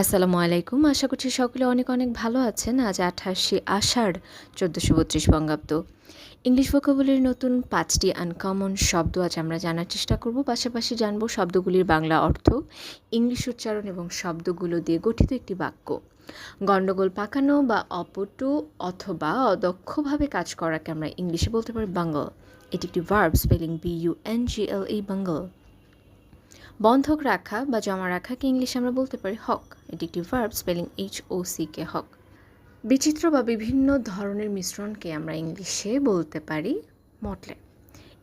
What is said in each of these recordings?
আসসালামু আলাইকুম। আশা করছি সকলে অনেক অনেক ভালো আছেন। আজ আঠাশে আষাঢ়, চোদ্দোশো বত্রিশ বঙ্গাব্দ। ইংলিশ ভোকাবুলির নতুন পাঁচটি আনকমন শব্দ আজ আমরা জানার চেষ্টা করব। পাশাপাশি জানব শব্দগুলির বাংলা অর্থ, ইংলিশ উচ্চারণ এবং শব্দগুলো দিয়ে গঠিত একটি বাক্য। গণ্ডগোল পাকানো বা অপটু অথবা অদক্ষভাবে কাজ করাকে আমরা ইংলিশে বলতে পারি বাঙ্গল এটি একটি verb spelling B U N G L এই বাঙ্গল বন্ধক রাখা বা জমা রাখাকে ইংলিশে আমরা বলতে পারি হক। এটি একটি verb spelling H O C K hock. বিচিত্র বা বিভিন্ন ধরনের মিশ্রণকে আমরা ইংলিশে বলতে পারি মটলে।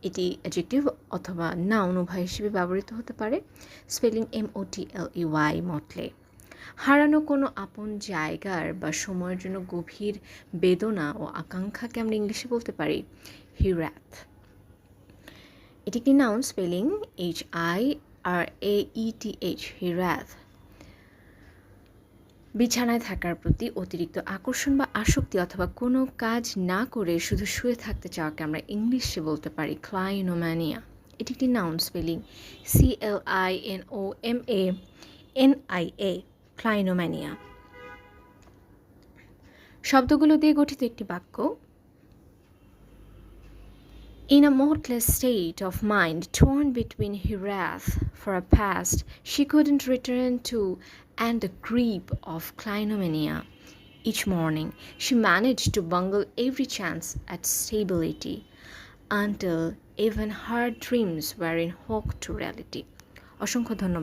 এটি অ্যাডজেক্টিভ অথবা নাউন উভয় হিসেবে ব্যবহৃত হতে পারে spelling M O T L E Y motley. হারানো কোনো আপন জায়গার বা সময়ের জন্য গভীর বেদনা ও আকাঙ্ক্ষাকে আমরা ইংলিশে বলতে পারি হিরাথ এটি একটি noun spelling H I R A E T H hiraeth বিছানায় থাকার প্রতি অতিরিক্ত আকর্ষণ বা আসক্তি অথবা কোনো কাজ না করে শুধু শুয়ে থাকতে চাওয়াকে আমরা ইংলিশে বলতে পারি ক্লাইনোম্যানিয়া। এটি একটি noun spelling C L I N O M A N I A clinomania. শব্দগুলো দিয়ে গঠিত একটি বাক্য In a mortal state of mind, torn between her wrath for a past she couldn't return to and the creep of clinomania. Each morning, she managed to bungle every chance at stability until even her dreams were in hope to reality. অসংখ্য ধন্যবাদ